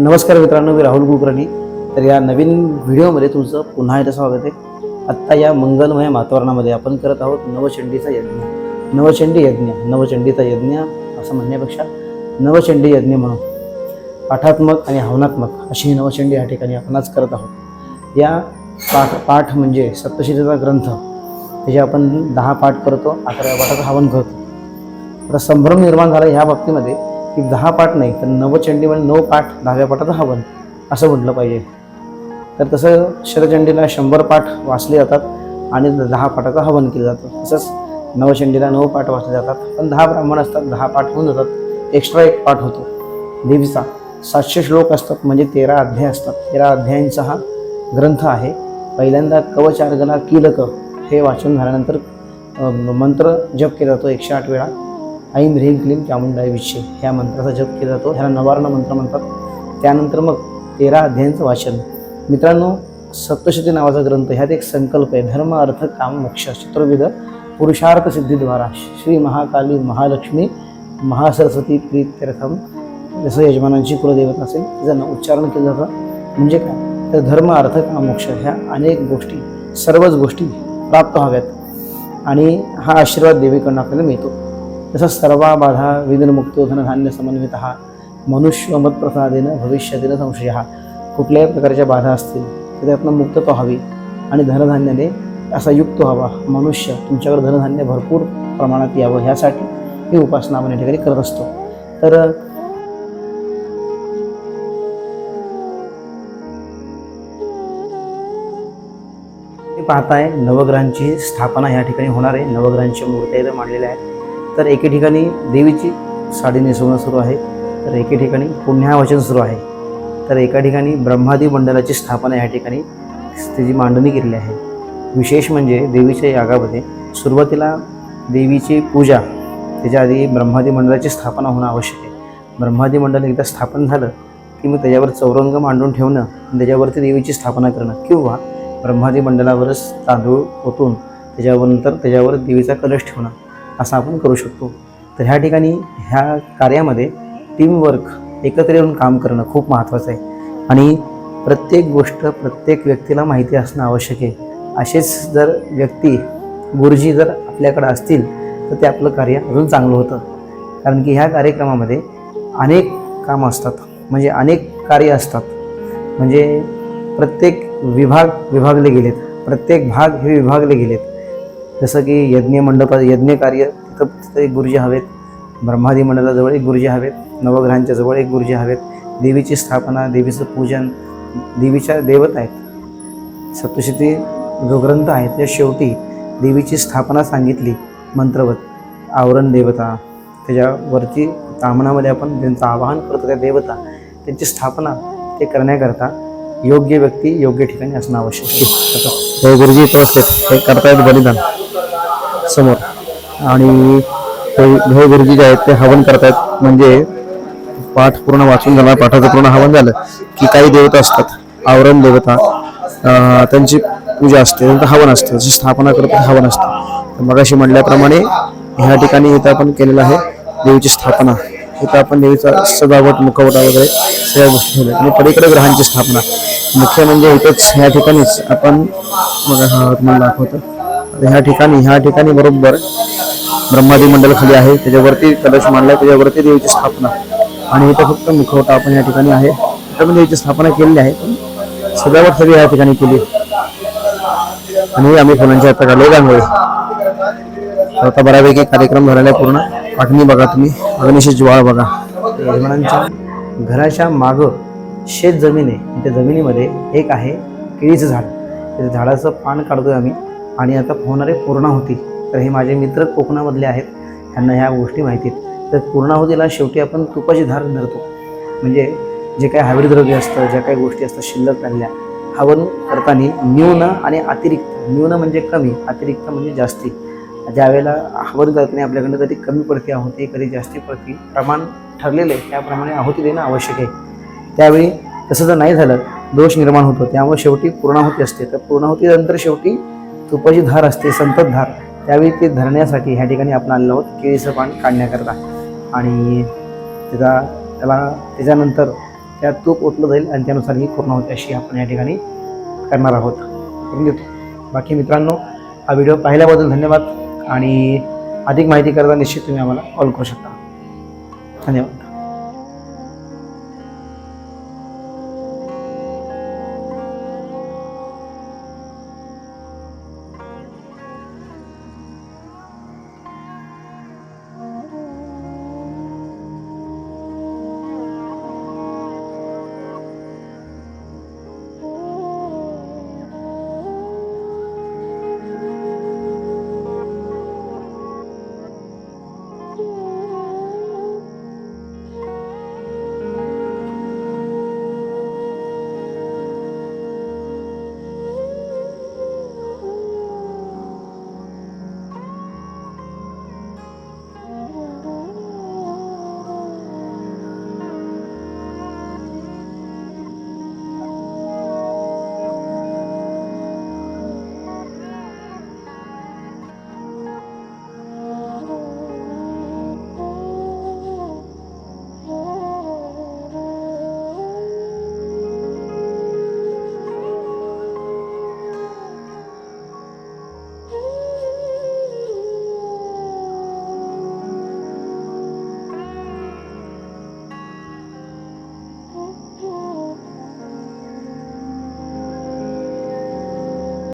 नमस्कार मित्रांनो मी राहुल कुलकर्णी. तर या नवीन व्हिडिओमध्ये तुमचं पुन्हा एकदा स्वागत आहे. आत्ता या मंगलमय वातावरणामध्ये आपण करत आहोत नवचंडीचा यज्ञ. नवचंडी यज्ञ नवचंडीचा यज्ञ असं म्हणण्यापेक्षा नवचंडी यज्ञ म्हणून. पाठात्मक आणि हवनात्मक अशी नवचंडी या ठिकाणी आपणच करत आहोत. या पाठ पाठ म्हणजे सप्तशतीचा ग्रंथ. त्याचे आपण दहा पाठ करतो अकराव्या पाठाचं हवन करतो. आता संभ्रम निर्माण झाला ह्या बाबतीमध्ये की दहा पाठ नाही तर नवचंडी म्हणजे नऊ पाठ दहाव्या पाठात हवन असं म्हटलं पाहिजे. तर तसं शरचंडीला शंभर पाठ वाचले जातात आणि दहा पाठाचं हवन केलं जातं. तसंच नवचंडीला नऊ पाठ वाचले जातात पण दहा ब्राह्मण असतात दहा पाठ होऊन जातात. एक्स्ट्रा एक पाठ होतो देवीचा. सातशे श्लोक असतात म्हणजे तेरा अध्याय असतात. तेरा अध्यायांचा हा ग्रंथ आहे. पहिल्यांदा कवचार्गला कीलक हे वाचन झाल्यानंतर मंत्र जप केला जातो एकशे आठ वेळा. ऐम ह्रीम क्लीम चामुंडाय विषय ह्या मंत्राचा जप केला जातो. ह्याला नवार्ण मंत्र म्हणतात. त्यानंतर मग तेरा अध्यायांचं वाचन. मित्रांनो सप्तशती नावाचा ग्रंथ ह्यात एक संकल्प आहे. धर्म अर्थ काम मोक्ष चित्रविध पुरुषार्थ सिद्धीद्वारा श्री महाकाली महालक्ष्मी महासरस्वती प्रीत्यर्थम जसं यजमानांची कुलदेवता असेल त्याचं उच्चारण केलं जातं. म्हणजे काय? तर धर्म अर्थ काम मोक्ष ह्या अनेक गोष्टी सर्वच गोष्टी प्राप्त व्हाव्यात. आणि हा आशीर्वाद देवीकडून आपल्याला मिळतो. तसंच सर्वा बाधा विघ्नमुक्तो धनधान्य समन्वित हा मनुष्य मतप्रसादेनं भविष्यातील संशय। हा कुठल्याही प्रकारच्या बाधा असतील तर त्यातनं मुक्तता हवी आणि धनधान्याने असा युक्त व्हावा मनुष्य तुमच्याकडे धनधान्य भरपूर प्रमाणात यावं ह्यासाठी ही उपासना आपण या ठिकाणी करत असतो. तर पाहताय नवग्रहांची स्थापना या ठिकाणी होणार आहे. नवग्रहांच्या मूर्त्या इथं मांडलेल्या आहेत. तर एके ठिकाणी देवीची साडी नेसवणं सुरू आहे. तर एके ठिकाणी पुण्यावचन सुरू आहे. तर एका ठिकाणी ब्रह्मादी मंडळाची स्थापना या ठिकाणी त्याची मांडणी केलेली आहे. विशेष म्हणजे देवीच्या यागामध्ये सुरुवातीला देवीची पूजा त्याच्या आधी ब्रह्मादी मंडळाची स्थापना होणं आवश्यक आहे. ब्रह्मादी मंडळ एकदा स्थापन झालं की मग त्याच्यावर चौरंग मांडून ठेवणं आणि त्याच्यावरती देवीची स्थापना करणं किंवा ब्रह्मादी मंडळावरच तांदूळ ओतून त्याच्यानंतर त्याच्यावर देवीचा कलश ठेवणं असं आपण करू शकतो. तर ह्या ठिकाणी ह्या कार्यामध्ये टीमवर्क एकत्र येऊन काम करणं खूप महत्त्वाचं आहे. आणि प्रत्येक गोष्ट प्रत्येक व्यक्तीला माहिती असणं आवश्यक आहे. असेच जर व्यक्ती गुरुजी जर आपल्याकडं असतील तर ते आपलं कार्य अजून चांगलं होतं. कारण की ह्या कार्यक्रमामध्ये अनेक कामं असतात. म्हणजे अनेक कार्य असतात. म्हणजे प्रत्येक विभाग विभागले गेलेत. प्रत्येक भाग हे विभागले गेलेत. जसं की यज्ञ मंडप यज्ञ कार्य तिथं तिथं एक गुरुजी हवेत. ब्रह्मादी मंडळाजवळ एक गुरुजी हवेत. नवग्रहांच्या जवळ एक गुरुजी हवेत. देवीची स्थापना देवीचं पूजन देवीच्या देवता आहेत. सप्तशती जो ग्रंथ आहे त्या शेवटी देवीची स्थापना सांगितली. मंत्रवत आवरण देवता. त्याच्यावरती तामणामध्ये आपण ज्यांचं आवाहन करतो त्या देवता त्यांची स्थापना ते करण्याकरता योग्य व्यक्ती योग्य ठिकाणी असणं आवश्यक आहे. गुरुजी इथं बसलेत हे करतायत बलिदान. समोर. आणि हे गुरुजी जे आहेत ते हवन करतात म्हणजे पाठ पूर्ण वाचून झाला पाठाचं पूर्ण हवन झालं की काही देवता असतात आवरण देवता त्यांची पूजा असते त्यांचं हवन असते त्याची स्थापना करतो हवन असतं. मग अशी म्हटल्याप्रमाणे ह्या ठिकाणी इथं आपण केलेलं आहे देवीची स्थापना. इथं आपण देवीचा सजावट मुखवटा वगैरे सगळ्या गोष्टी ठेवल्या आणि पलीकडे ग्रहांची स्थापना. मुख्य म्हणजे इथंच ह्या ठिकाणीच आपण मग हा तुम्हाला दाखवतो. ह्या ठिकाणी ह्या ठिकाणी बरोबर ब्रह्मादी मंडळ खाली आहे. त्याच्यावरती कलश मांडला त्याच्यावरती देवीची स्थापना. आणि इथं फक्त मुखवटा आपण या ठिकाणी आहे. इथं पण देवीची स्थापना केलेली आहे. पण सजावट सगळी या ठिकाणी केली आणि आम्ही फुलांच्या हातात आलो रांगोळी आता बऱ्यापैकी कार्यक्रम झालेला आहे पूर्ण. पाठणी बघा तुम्ही. अग्निशी ज्वाळ बघा. यजमानांच्या घराच्या मागं शेत जमीन. आहे त्या जमिनीमध्ये एक आहे केळीचं झाड. त्या झाडाचं पान काढतोय आम्ही. आणि आता होणारे पूर्णाहुती. तर हे माझे मित्र कोकणामधले आहेत. त्यांना ह्या गोष्टी माहिती आहेत. तर पूर्णाहुतीला शेवटी आपण तुपाची धार धरतो. म्हणजे जे काही हरिद्रव्य असतं ज्या काही गोष्टी असतात शिल्लक राहिल्या हवन करताना न्यून आणि अतिरिक्त. न्यून म्हणजे कमी अतिरिक्त म्हणजे जास्ती. ज्या वेळेला हवन करताना आपल्याकडनं कधी कमी पडते आहोती कधी जास्ती पडते प्रमाण ठरलेलं आहे त्याप्रमाणे आहुती देणं आवश्यक आहे. त्यावेळी तसं जर नाही झालं दोष निर्माण होतो. त्यामुळे शेवटी पूर्णाहुती असते. तर पूर्णाहुतीनंतर शेवटी तुपाची धार असते संतत धार. त्यावेळी ते धरण्यासाठी ह्या ठिकाणी आपण आलेलो आहोत केळीचं पान काढण्याकरता. आणि त्याचा त्याला त्याच्यानंतर त्या तूप ओतलं जाईल आणि त्यानुसार ही पूर्णाहुती अशी आपण या ठिकाणी करणार आहोत. करून देतो. बाकी मित्रांनो हा व्हिडिओ पाहिल्याबद्दल धन्यवाद. आणि अधिक माहिती करता निश्चित तुम्ही आम्हाला कॉल करू शकता. धन्यवाद.